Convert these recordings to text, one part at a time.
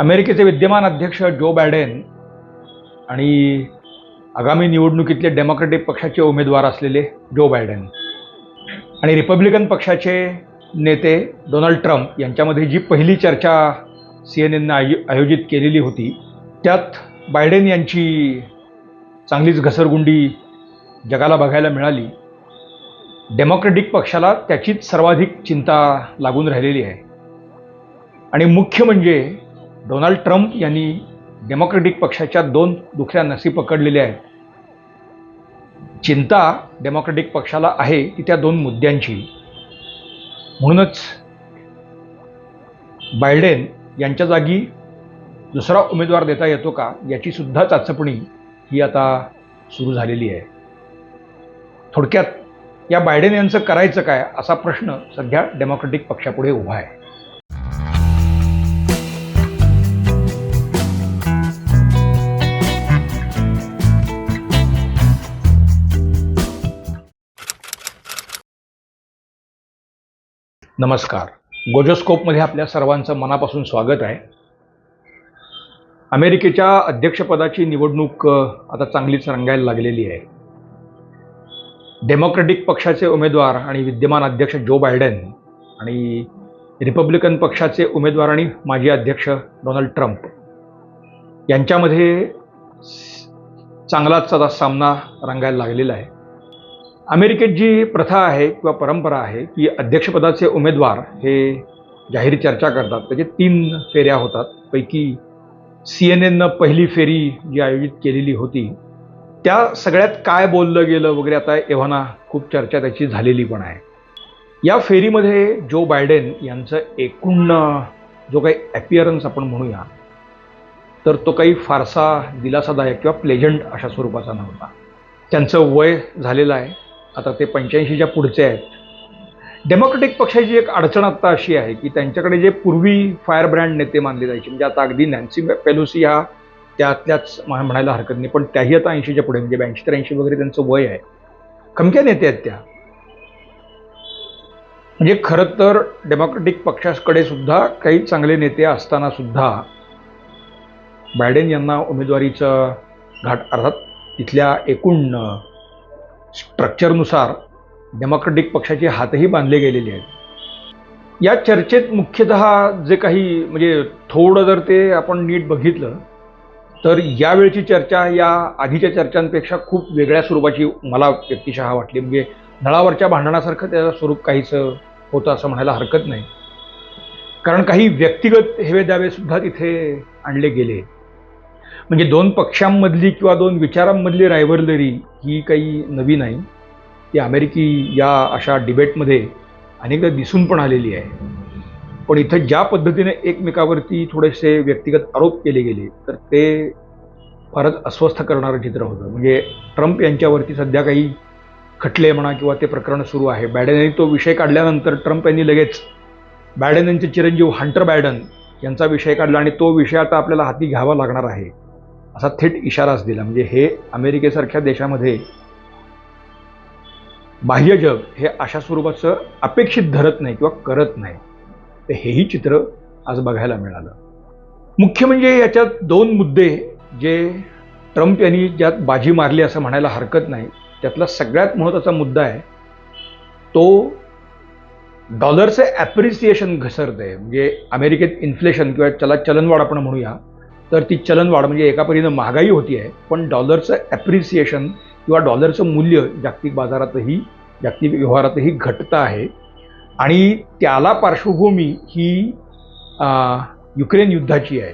अमेरिकेचे विद्यमान अध्यक्ष जो बायडेन आणि आगामी निवडणुकीतले डेमोक्रेटिक पक्षाचे उमेदवार असलेले जो बायडेन आणि रिपब्लिकन पक्षाचे नेते डोनाल्ड ट्रम्प यांच्यामध्ये जी पहिली चर्चा सी एन एननं आयो आयोजित केलेली होती त्यात बायडेन यांची चांगलीच घसरगुंडी जगाला बघायला मिळाली. डेमोक्रेटिक पक्षाला त्याचीच सर्वाधिक चिंता लागून राहिलेली आहे. आणि मुख्य म्हणजे डोनाल्ड ट्रम्प यांनी डेमोक्रेटिक पक्षाच्या दोन दुखऱ्या नसी पकडलेल्या आहेत. चिंता डेमोक्रेटिक पक्षाला आहे ती त्या दोन मुद्द्यांची. म्हणूनच बायडेन यांच्या जागी दुसरा उमेदवार देता येतो का याची सुद्धा चाचपणी ही आता सुरू झालेली आहे. थोडक्यात या बायडेन यांचं करायचं काय असा प्रश्न सध्या डेमोक्रेटिक पक्षापुढे उभा आहे. नमस्कार. गोजोस्कोपमध्ये आपल्या सर्वांचं मनापासून स्वागत आहे. अमेरिकेच्या अध्यक्षपदाची निवडणूक आता चांगलीच रंगायला लागलेली आहे. डेमोक्रॅटिक पक्षाचे उमेदवार आणि विद्यमान अध्यक्ष जो बायडेन आणि रिपब्लिकन पक्षाचे उमेदवार आणि माजी अध्यक्ष डोनाल्ड ट्रम्प यांच्यामध्ये चांगलाच आता सामना रंगायला लागलेला आहे. अमेरिकेत जी प्रथा आहे किंवा परंपरा आहे की अध्यक्षपदाचे उमेदवार हे जाहीर चर्चा करतात त्याचे तीन फेऱ्या होतात. पैकी सी एन एननं पहिली फेरी जी आयोजित केलेली होती त्या सगळ्यात काय बोललं गेलं वगैरे आता एव्हाना खूप चर्चा त्याची झालेली पण आहे. या फेरीमध्ये जो बायडेन यांचं एकूण जो काही ॲपिअरन्स आपण म्हणूया तर तो काही फारसा दिलासादायक किंवा प्लेजंट अशा स्वरूपाचा नव्हता. त्यांचं वय झालेलं आहे. आता ते पंच्याऐंशीच्या पुढचे आहेत. डेमोक्रेटिक पक्षाची एक अडचण आत्ता अशी आहे की त्यांच्याकडे जे पूर्वी फायर ब्रँड नेते मानले जायचे म्हणजे आता अगदी नॅन्सी पेलोसी ह्या त्यातल्याच म्हणायला हरकत नाही पण त्याही आता ऐंशीच्या पुढे म्हणजे ब्याऐंशी त्र्याऐंशी वगैरे त्यांचं वय आहे. खमक्या नेते आहेत त्या. म्हणजे खरं तर डेमोक्रेटिक पक्षाकडे सुद्धा काही चांगले नेते असताना सुद्धा बायडेन यांना उमेदवारीचं घाट अर्थात तिथल्या एकूण स्ट्रक्चरनुसार डेमोक्रॅटिक पक्षाचे हातही बांधले गेलेले आहेत. या चर्चेत मुख्यतः जे काही म्हणजे थोडं जर ते आपण नीट बघितलं तर यावेळची चर्चा या आधीच्या चर्चांपेक्षा खूप वेगळ्या स्वरूपाची मला व्यक्तिशः वाटली. म्हणजे नळावरच्या भांडणासारखं त्याचं स्वरूप काहीच होतं असं म्हणायला हरकत नाही. कारण काही व्यक्तिगत हेवे दावेसुद्धा तिथे आणले गेले. म्हणजे दोन पक्षांमधली किंवा दोन विचारांमधली रायव्हलरी ही काही नवी नाही. ती अमेरिकी या अशा डिबेटमध्ये अनेकदा दिसून पण आलेली आहे. पण इथं ज्या पद्धतीने एकमेकावरती थोडेसे व्यक्तिगत आरोप केले गेले तर ते फारच अस्वस्थ करणारं चित्र होतं. म्हणजे ट्रम्प यांच्यावरती सध्या काही खटले म्हणा किंवा ते प्रकरण सुरू आहे. बायडेन यांनी तो विषय काढल्यानंतर ट्रम्प यांनी लगेच बॅडन यांचे चिरंजीव हंटर बायडन यांचा विषय काढला आणि तो विषय आता आपल्याला हाती घ्यावा लागणार आहे. असा थेट इशाराच दिला. म्हणजे हे अमेरिकेसारख्या देशामध्ये बाह्य जग हे अशा स्वरूपाचं अपेक्षित धरत नाही किंवा करत नाही. तर हेही चित्र आज बघायला मिळालं. मुख्य म्हणजे याच्यात दोन मुद्दे जे ट्रम्प यांनी ज्यात बाजी मारली असं म्हणायला हरकत नाही. त्यातला सगळ्यात महत्त्वाचा मुद्दा आहे तो डॉलरचं ॲप्रिसिएशन घसरते आहे म्हणजे अमेरिकेत इन्फ्लेशन किंवा चला चलनवाढ आपण म्हणूया तर ती चलनवाढ म्हणजे एका परीनं महागाई होती आहे पण डॉलरचं ॲप्रिसिएशन किंवा डॉलरचं मूल्य जागतिक बाजारातही जागतिक व्यवहारातही घटतं आहे. आणि त्याला पार्श्वभूमी ही युक्रेन युद्धाची आहे.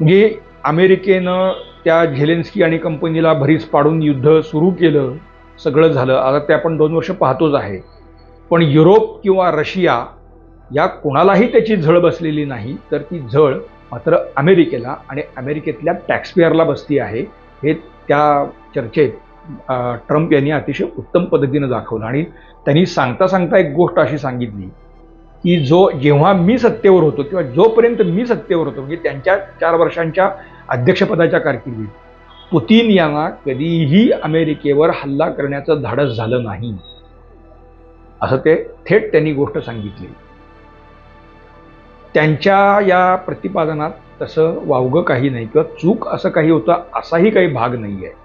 म्हणजे अमेरिकेनं त्या झेलेन्स्की आणि कंपनीला भरीस पाडून युद्ध सुरू केलं सगळं झालं. आता ते आपण दोन वर्ष पाहतोच आहे. पण युरोप किंवा रशिया या कोणालाही त्याची झळ बसलेली नाही तर ती झळ मात्र अमेरिकेला आणि अमेरिकेतल्या टॅक्सपेअरला बसती आहे. हे त्या चर्चेत ट्रम्प यांनी अतिशय उत्तम पद्धतीनं दाखवलं. आणि त्यांनी सांगता सांगता एक गोष्ट अशी सांगितली की जो जेव्हा मी सत्तेवर होतो किंवा जोपर्यंत मी सत्तेवर होतो म्हणजे त्यांच्या चार वर्षांच्या अध्यक्षपदाच्या कारकिर्दीत पुतीन यांना कधीही अमेरिकेवर हल्ला करण्याचं धाडस झालं नाही. असं ते थेट त्यांनी गोष्ट सांगितली. त्यांच्या या प्रतिपादनात तसं वावगं काही नाही किंवा चूक असं काही होतं असाही काही भाग नाही आहे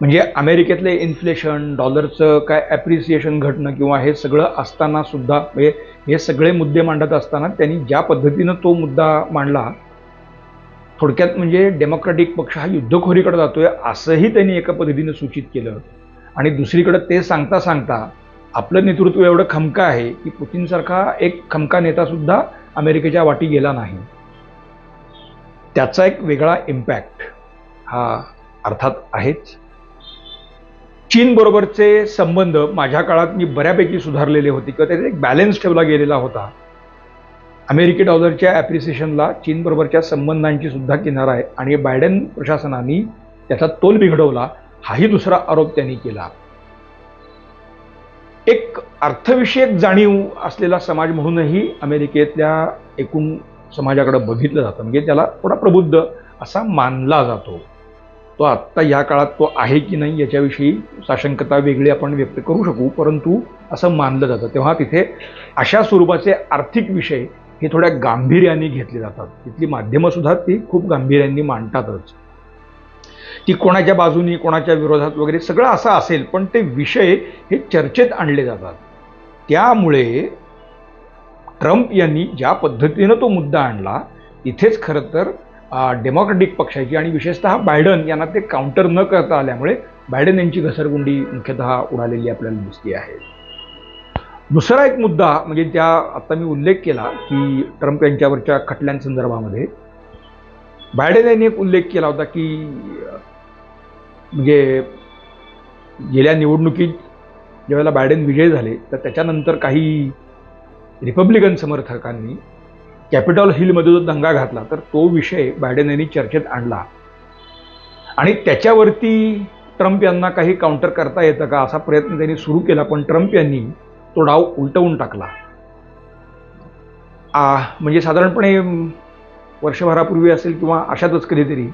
म्हणजे अमेरिकेतले इन्फ्लेशन डॉलरचं काय ॲप्रिसिएशन घटणं किंवा हे सगळं असताना सुद्धा म्हणजे हे सगळे मुद्दे मांडत असताना त्यांनी ज्या पद्धतीनं तो मुद्दा मांडला थोडक्यात म्हणजे डेमोक्रॅटिक पक्ष हा युद्धखोरीकडे जातोय असंही त्यांनी एका पद्धतीनं सूचित केलं. आणि दुसरीकडे ते सांगता सांगता आपलं नेतृत्व एवढं खमका आहे की पुतीनसारखा एक खमका नेतासुद्धा अमेरिकेच्या वाटी गेला नाही. त्याचा एक वेगळा इम्पॅक्ट हा अर्थात आहेच. चीन बरोबरचे संबंध माझ्या काळात मी बऱ्यापैकी सुधारलेले होते किंवा त्याचा एक बॅलन्स ठेवला गेलेला होता. अमेरिकी डॉलरच्या ॲप्रिसिएशनला चीनबरोबरच्या संबंधांची सुद्धा किनारा आहे आणि बायडेन प्रशासनाने त्याचा तोल बिघडवला हाही दुसरा आरोप त्यांनी केला. एक अर्थविषयक जाणीव असलेला समाज म्हणूनही अमेरिकेतल्या एकूण समाजाकडे बघितलं जातं. म्हणजे त्याला थोडा प्रबुद्ध असा मानला जातो. तो आत्ता या काळात तो आहे की नाही याच्याविषयी साशंकता वेगळी आपण व्यक्त करू शकू परंतु असं मानलं जातं. तेव्हा तिथे अशा स्वरूपाचे आर्थिक विषय हे थोड्या गांभीर्याने घेतले जातात. तिथली माध्यमंसुद्धा ती खूप गांभीर्याने मांडतातच. ती कोणाच्या बाजूनी कोणाच्या विरोधात वगैरे सगळं असं असेल पण ते विषय हे चर्चेत आणले जातात. त्यामुळे ट्रम्प यांनी ज्या पद्धतीनं तो मुद्दा आणला इथेच खरं तर डेमोक्रॅटिक पक्षाची आणि विशेषतः बायडन यांना ते काउंटर न करता आल्यामुळे बायडन यांची घसरगुंडी मुख्यतः उडालेली आपल्याला दिसते आहे. दुसरा एक मुद्दा म्हणजे त्या आता मी उल्लेख केला की ट्रम्प यांच्यावरच्या खटल्यांसंदर्भामध्ये बायडन यांनी एक उल्लेख केला होता की म्हणजे गेल्या निवडणुकीत ज्यावेळेला बायडेन विजय झाले तर त्याच्यानंतर काही रिपब्लिकन समर्थकांनी कॅपिटॉल हिलमध्ये जो दंगा घातला तर तो विषय बायडेन यांनी चर्चेत आणला. आणि त्याच्यावरती ट्रम्प यांना काही काउंटर करता येतं का असा प्रयत्न त्यांनी सुरू केला पण ट्रम्प यांनी तो डाव उलटवून टाकला. आ म्हणजे साधारणपणे वर्षभरापूर्वी असेल किंवा अशातच कधीतरी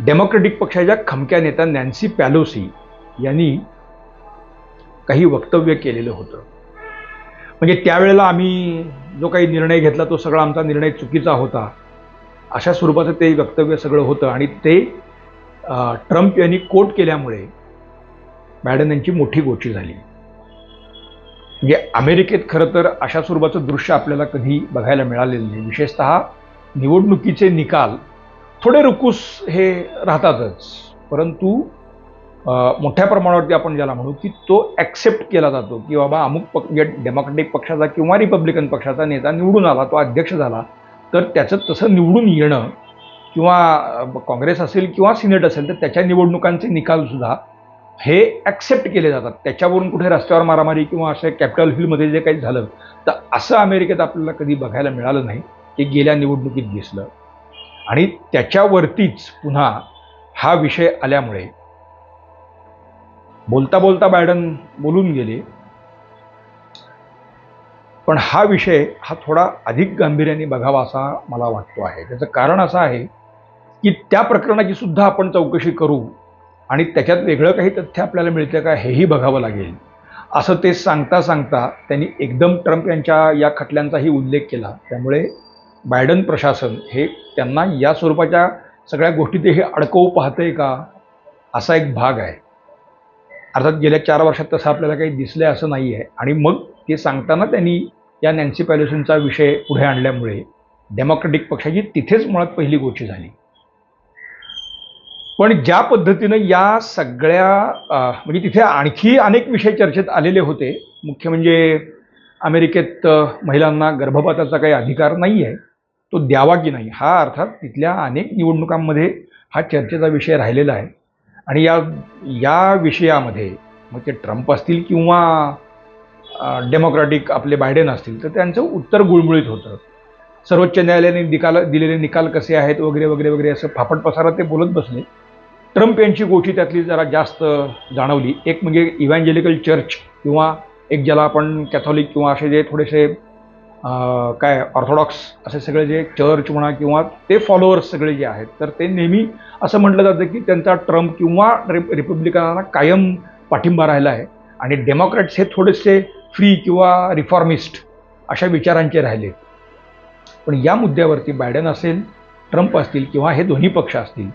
डेमोक्रेटिक पक्षाच्या खमक्या नेत्या नॅन्सी पॅलोसी यांनी काही वक्तव्य केलेलं होतं. म्हणजे त्यावेळेला आम्ही जो काही निर्णय घेतला तो सगळा आमचा निर्णय चुकीचा होता. अशा स्वरूपाचं ते वक्तव्य सगळं होतं आणि ते ट्रम्प यांनी कोट केल्यामुळे बायडन यांची मोठी गोची झाली. म्हणजे अमेरिकेत खरं तर अशा स्वरूपाचं दृश्य आपल्याला कधी बघायला मिळालेलं नाही. विशेषतः निवडणुकीचे निकाल थोडे रुकूस हे राहतातच. परंतु मोठ्या प्रमाणावरती आपण ज्याला म्हणू की तो ॲक्सेप्ट केला जातो की बाबा अमुक पक्ष डेमोक्रॅटिक पक्षाचा किंवा रिपब्लिकन पक्षाचा नेता निवडून आला तो अध्यक्ष झाला तर त्याचं तसं निवडून येणं किंवा काँग्रेस असेल किंवा सिनेट असेल तर त्याच्या निवडणुकांचे निकालसुद्धा हे ॲक्सेप्ट केले जातात. त्याच्यावरून कुठे रस्त्यावर मारामारी किंवा असं कॅपिटल हिलमध्ये जे काही झालं तर असं अमेरिकेत आपल्याला कधी बघायला मिळालं नाही ते गेल्या निवडणुकीत दिसलं. आणि त्याच्यावरतीच पुन्हा हा विषय आल्यामुळे बोलता बोलता बायडन बोलून गेले. पण हा विषय हा थोडा अधिक गांभीर्याने बघावा असा मला वाटतो आहे. त्याचं कारण असं आहे की त्या प्रकरणाची सुद्धा आपण चौकशी करू आणि त्याच्यात वेगळं काही तथ्य आपल्याला मिळतं का हेही बघावं लागेल. असं ते सांगता सांगता त्यांनी एकदम ट्रम्प यांच्या या खटल्यांचाही उल्लेख केला. त्यामुळे बायडन प्रशासन हे त्यांना या स्वरूपाच्या सगळ्या गोष्टी ते हे अडकवू पाहतंय का असा एक भाग आहे. अर्थात गेल्या चार वर्षात तसं आपल्याला काही दिसलं असं नाही आहे आणि मग ते सांगताना त्यांनी या नॅन्सी पॅलेसनचा विषय पुढे आणल्यामुळे डेमोक्रॅटिक पक्षाची तिथेच मुळात पहिली गोष्टी झाली. पण ज्या पद्धतीनं या सगळ्या म्हणजे तिथे आणखी अनेक विषय चर्चेत आलेले होते. मुख्य म्हणजे अमेरिकेत महिलांना गर्भपाताचा काही अधिकार नाही आहे तो द्यावा की नाही हा अर्थात तिथल्या अनेक निवडणुकांमध्ये हा चर्चेचा विषय राहिलेला आहे. आणि या या विषयामध्ये मग ते ट्रम्प असतील किंवा डेमोक्रॅटिक आपले बायडेन असतील तर त्यांचं उत्तर गुळमुळीत होतं. सर्वोच्च न्यायालयाने निकाल दिलेले निकाल कसे आहेत वगैरे वगैरे वगैरे असं फापट पसारा ते बोलत बसले. ट्रम्प यांची गोष्टी त्यातली जरा जास्त जाणवली. एक म्हणजे इव्हॅन्जेलिकल चर्च किंवा एक ज्याला आपण कॅथॉलिक किंवा असे जे थोडेसे काय ऑर्थोडॉक्स असे सगळे जे चर्च म्हणा किंवा ते फॉलोअर्स सगळे जे आहेत तर ते नेहमी असं म्हटलं जातं की त्यांचा ट्रम्प किंवा रिपब्लिकनांना कायम पाठिंबा राहिला आहे. आणि डेमोक्रॅट्स हे थोडेसे फ्री किंवा रिफॉर्मिस्ट अशा विचारांचे राहिले. पण या मुद्द्यावरती बायडन असेल ट्रम्प असतील किंवा हे दोन्ही पक्ष असतील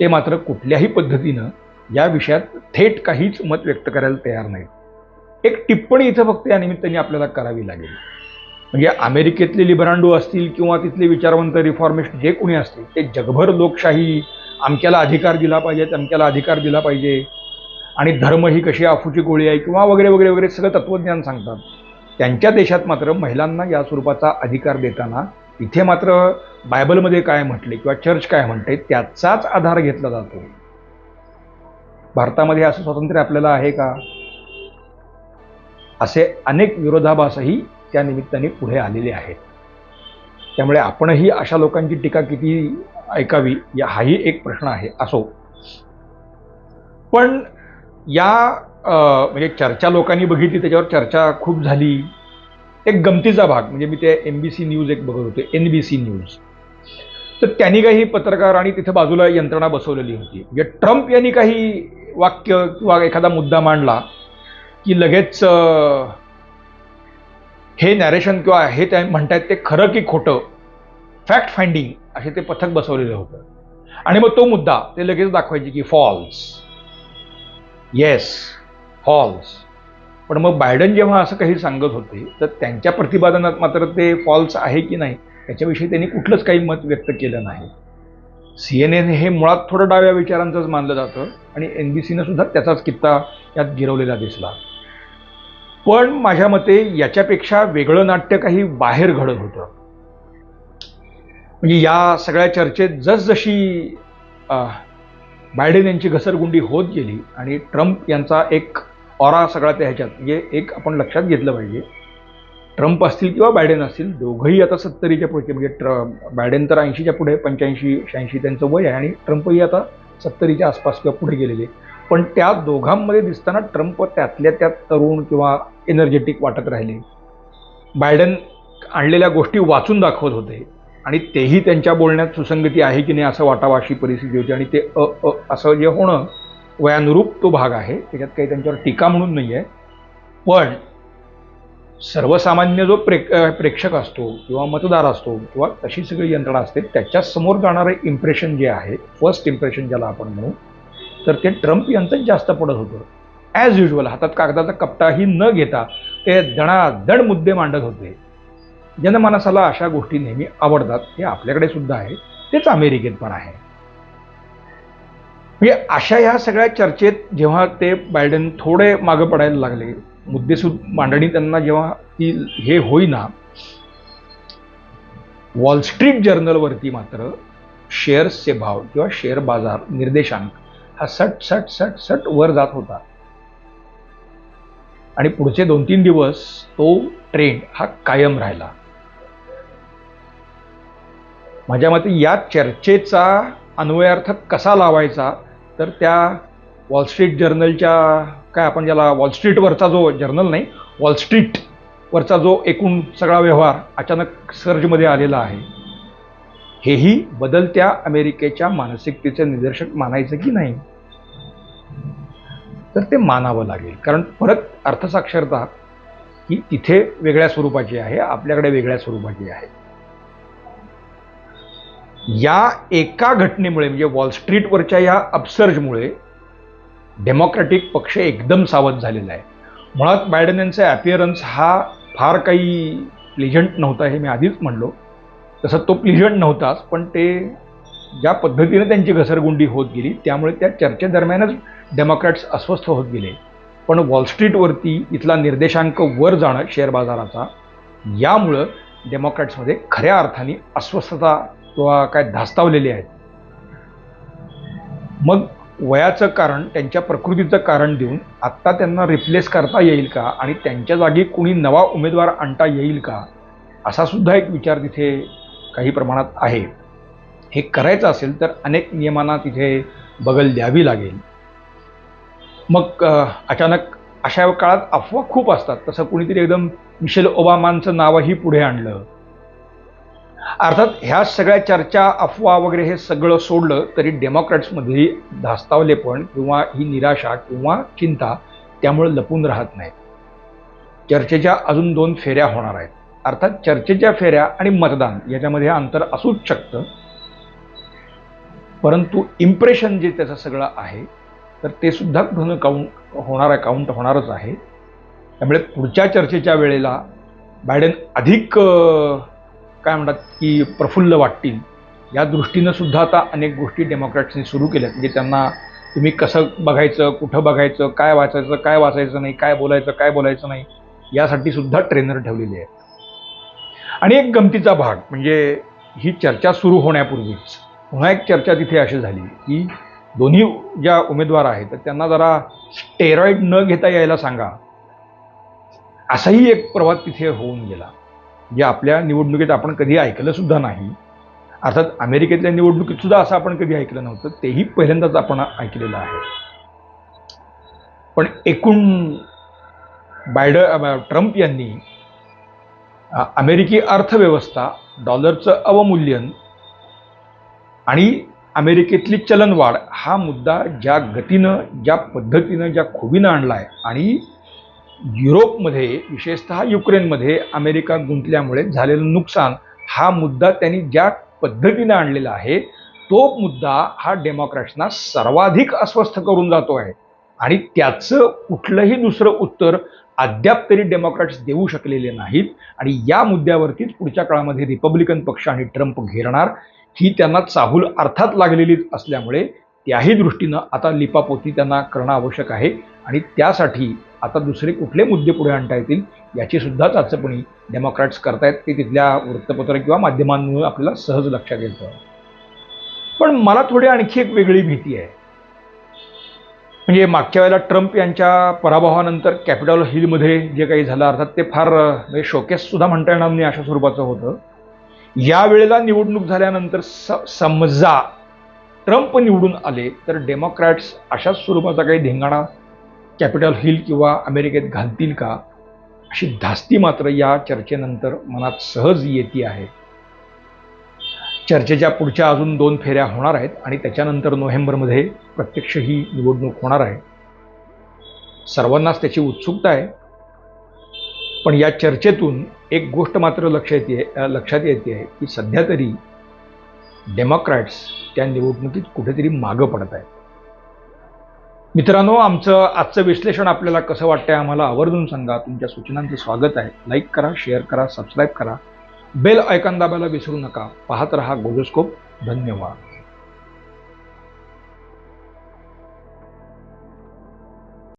ते मात्र कुठल्याही पद्धतीनं या विषयात थेट काहीच मत व्यक्त करायला तयार नाहीत. एक टिप्पणी इथं फक्त या निमित्ताने आपल्याला करावी लागेल. म्हणजे अमेरिकेतले लिबरांडो असतील किंवा तिथले विचारवंत रिफॉर्मिस्ट जे कोणी असतील ते जगभर लोकशाही अमक्याला अधिकार दिला पाहिजे अमक्याला अधिकार दिला पाहिजे. आणि धर्म ही कशी अफूची गोळी आहे किंवा वगैरे वगैरे वगैरे सगळं तत्त्वज्ञान सांगतात. त्यांच्या देशात मात्र महिलांना या स्वरूपाचा अधिकार देताना इथे मात्र बायबलमध्ये काय म्हटले किंवा चर्च काय म्हणते त्याचाच आधार घेतला जातो. भारतामध्ये असं स्वातंत्र्य आपल्याला आहे का? असे अनेक विरोधाभासही त्या निमित्ताने पुढे आलेले आहेत. त्यामुळे आपणही अशा लोकांची टीका किती ऐकावी या हाही एक प्रश्न आहे असो. पण या म्हणजे चर्चा लोकांनी बघितली त्याच्यावर चर्चा खूप झाली. एक गमतीचा भाग म्हणजे मी ते एम बी सी न्यूज एक बघत होते एन बी सी न्यूज. तर त्यांनी काही पत्रकार आणि तिथे बाजूला यंत्रणा बसवलेली होती. म्हणजे ट्रम्प यांनी काही वाक्य किंवा एखादा मुद्दा मांडला की लगेच हे नॅरेशन किंवा हे त्या म्हणतायत ते खरं की खोटं? फॅक्ट फाइंडिंग असे ते पथक बसवलेलं होतं. आणि मग तो मुद्दा ते लगेच दाखवायचे की फॉल्स येस फॉल्स पण मग बायडन जेव्हा असं काही सांगत होते तर त्यांच्या प्रतिपादनात मात्र ते फॉल्स आहे की नाही याच्याविषयी त्यांनी कुठलंच काही मत व्यक्त केलं नाही. सी एन एन हे मुळात थोडं डाव्या विचारांचंच मानलं जातं आणि एन बी सीनं सुद्धा त्याचाच कित्ता यात गिरवलेला दिसला. पण माझ्या मते याच्यापेक्षा वेगळं नाट्य काही बाहेर घडत होतं. म्हणजे या सगळ्या चर्चेत जसजशी बायडेन यांची घसरगुंडी होत गेली आणि ट्रम्प यांचा एक ऑरा सगळा त्या ह्याच्यात म्हणजे एक आपण लक्षात घेतलं पाहिजे. ट्रम्प असतील किंवा बायडेन असतील दोघंही आता सत्तरीच्या पुढचे म्हणजे ट्र बायडेन तर ऐंशीच्या पुढे पंच्याऐंशी शहाऐंशी त्यांचं वय आहे आणि ट्रम्पही आता सत्तरीच्या आसपास किंवा पुढे गेलेले. पण त्या दोघांमध्ये दिसताना ट्रम्प त्यातल्या त्यात तरुण किंवा एनर्जेटिक वाटत राहिले. बायडन आणलेल्या गोष्टी वाचून दाखवत होते. आणि तेही त्यांच्या बोलण्यात सुसंगती आहे की नाही असं वाटावं अशी परिस्थिती होती. आणि ते अ अ असं जे होणं वयानुरूप तो भाग आहे. त्याच्यात काही त्यांच्यावर टीका म्हणून नाही आहे पण सर्वसामान्य जो प्रेक प्रेक्षक असतो किंवा मतदार असतो किंवा तशी सगळी यंत्रणा असते त्याच्यासमोर जाणारं इम्प्रेशन जे आहे फर्स्ट इम्प्रेशन ज्याला आपण म्हणू तर ते ट्रम्प यांचंच जास्त पडत होतं. ॲज युजल हातात कागदाचा कपटाही न घेता ते दणादण मुद्दे मांडत होते. जनमानसाला अशा गोष्टी नेहमी आवडतात हे आपल्याकडे सुद्धा आहे. तेच अमेरिकेत पण आहे. म्हणजे अशा ह्या सगळ्या चर्चेत जेव्हा ते बायडन थोडे मागं पडायला लागले मुद्देसूद मांडणी त्यांना जेव्हा ती हे होईना वॉल स्ट्रीट जर्नलवरती मात्र शेअर्सचे भाव किंवा शेअर बाजार निर्देशांक हा सट सट सट सट वर जात होता. आणि पुढचे दोन तीन दिवस तो ट्रेंड हा कायम राहिला. माझ्या मते या चर्चेचा अन्वयार्थ कसा लावायचा तर त्या वॉल स्ट्रीट जर्नलच्या काय आपण ज्याला वॉल स्ट्रीटवरचा जो जर्नल नाही वॉल स्ट्रीटवरचा जो एकूण सगळा व्यवहार अचानक सर्जमध्ये आलेला आहे. हेही बदलत्या अमेरिकेच्या मानसिकतेचं निदर्शक मानायचं की नाही? तर ते मानावं लागेल. कारण परत अर्थसाक्षरता ही तिथे वेगळ्या स्वरूपाची आहे आपल्याकडे वेगळ्या स्वरूपाची आहे. या एका घटनेमुळे म्हणजे वॉलस्ट्रीटवरच्या या अपसर्जमुळे डेमोक्रॅटिक पक्ष एकदम सावध झालेला आहे. मुळात बायडन यांचा ॲपिअरन्स हा फार काही प्लिजंट नव्हता हे मी आधीच म्हणलो. तसं तो प्लिजंट नव्हताच पण ते ज्या पद्धतीने त्यांची घसरगुंडी होत गेली त्यामुळे त्या चर्चेदरम्यानच डेमोक्रॅट्स अस्वस्थ होत गेले. पण वॉल स्ट्रीटवरती इथला निर्देशांक वर जाणं शेअर बाजाराचा यामुळं डेमोक्रॅट्समध्ये खऱ्या अर्थाने अस्वस्थता किंवा काय धास्तावलेली आहेत. मग वयाचं कारण त्यांच्या प्रकृतीचं कारण देऊन आत्ता त्यांना रिप्लेस करता येईल का? आणि त्यांच्या जागी कुणी नवा उमेदवार आणता येईल का? असा सुद्धा एक विचार तिथे काही प्रमाणात आहे. हे करायचं असेल तर अनेक नियमांना तिथे बगल द्यावी लागेल. मग अचानक अशा काळात अफवा खूप असतात. तसं कुणीतरी एकदम मिशेल ओबामांचं नावही पुढे आणलं. अर्थात ह्या सगळ्या चर्चा अफवा वगैरे हे सगळं सोडलं तरी डेमोक्रॅट्समधली धास्तावलेपण किंवा ही निराशा किंवा चिंता त्यामुळे लपून राहत नाही चर्चेच्या अजून दोन फेऱ्या होणार आहेत. अर्थात चर्चेच्या फेऱ्या आणि मतदान याच्यामध्ये अंतर असूच शकतं. परंतु इम्प्रेशन जे त्याचं सगळं आहे तर ते सुद्धा कुठून काउंट होणार आहे काउंट होणारच आहे. त्यामुळे पुढच्या चर्चेच्या वेळेला बायडेन अधिक काय म्हणतात की प्रफुल्ल वाटतील या दृष्टीनं सुद्धा आता अनेक गोष्टी डेमोक्रॅट्सनी सुरू केल्यात. म्हणजे त्यांना तुम्ही कसं बघायचं कुठं बघायचं काय वाचायचं काय वाचायचं नाही काय बोलायचं काय बोलायचं नाही यासाठी सुद्धा ट्रेनर ठेवलेले आहेत. आणि एक गमतीचा भाग म्हणजे ही चर्चा सुरू होण्यापूर्वीच पुन्हा एक चर्चा तिथे अशी झाली की दोन्ही ज्या उमेदवार आहेत तर त्यांना जरा स्टेरॉइड न घेता यायला सांगा. असाही एक प्रवाद तिथे होऊन गेला जे आपल्या निवडणुकीत आपण कधी ऐकलं सुद्धा नाही. अर्थात अमेरिकेतल्या निवडणुकीत सुद्धा असं आपण कधी ऐकलं नव्हतं तेही पहिल्यांदाच आपण ऐकलेलं आहे. पण एकूण बायड ट्रम्प यांनी अमेरिकी अर्थव्यवस्था डॉलरचं अवमूल्यन आणि अमेरिकेतली चलनवाढ हा मुद्दा ज्या गतीनं ज्या पद्धतीनं ज्या खुबीनं आणला आहे आणि युरोपमध्ये विशेषतः युक्रेनमध्ये अमेरिका गुंतल्यामुळे झालेलं नुकसान हा मुद्दा त्यांनी ज्या पद्धतीनं आणलेला आहे तो मुद्दा हा डेमोक्रॅट्सना सर्वाधिक अस्वस्थ करून जातो आहे. आणि त्याचं कुठलंही दुसरं उत्तर अद्याप तरी डेमोक्रॅट्स देऊ शकलेले नाहीत. आणि या मुद्द्यावरतीच पुढच्या काळामध्ये रिपब्लिकन पक्ष आणि ट्रम्प घेरणार. ही त्यांना चाहूल अर्थात लागलेलीच असल्यामुळे त्याही दृष्टीनं आता लिपापोती त्यांना करणं आवश्यक आहे. आणि त्यासाठी आता दुसरे कुठले मुद्दे पुढे आणता येतील याची सुद्धा चाचपणी डेमोक्रॅट्स करतायत. ते तिथल्या वृत्तपत्र किंवा माध्यमांमुळे आपल्याला सहज लक्षात येतं. पण मला थोडी आणखी एक वेगळी भीती आहे. म्हणजे मागच्या वेळेला ट्रम्प यांच्या पराभवानंतर कॅपिटॉल हिलमध्ये जे काही झालं अर्थात ते फार म्हणजे शोकेस सुद्धा म्हणता येणार नाही अशा स्वरूपाचं होतं. या वेळेला निवडणूक झाल्यानंतर स समजा ट्रम्प निवडून आले तर डेमोक्रॅट्स अशाच स्वरूपाचा काही धिंगाणा कॅपिटल हिल किंवा अमेरिकेत घालतील का? अशी धास्ती मात्र या चर्चेनंतर मनात सहज येते आहे. चर्चेच्या पुढच्या अजून दोन फेऱ्या होणार आहेत आणि त्याच्यानंतर नोव्हेंबरमध्ये प्रत्यक्ष ही निवडणूक होणार आहे. सर्वांनाच त्याची उत्सुकता आहे. पण या चर्चेतून एक गोष्ट मात्र लक्षात येते लक्षात येते आहे की सध्या तरी डेमोक्रॅट्स त्या निवडणुकीत कुठेतरी मागं पडत आहेत. मित्रांनो आमचं आजचं विश्लेषण आपल्याला कसं वाटतंय आम्हाला आवर्जून सांगा. तुमच्या सूचनांचं स्वागत आहे. लाईक करा शेअर करा सबस्क्राईब करा. बेल ऐकन दाबायला विसरू नका. पाहत रहा गोलोस्कोप धन्यवाद.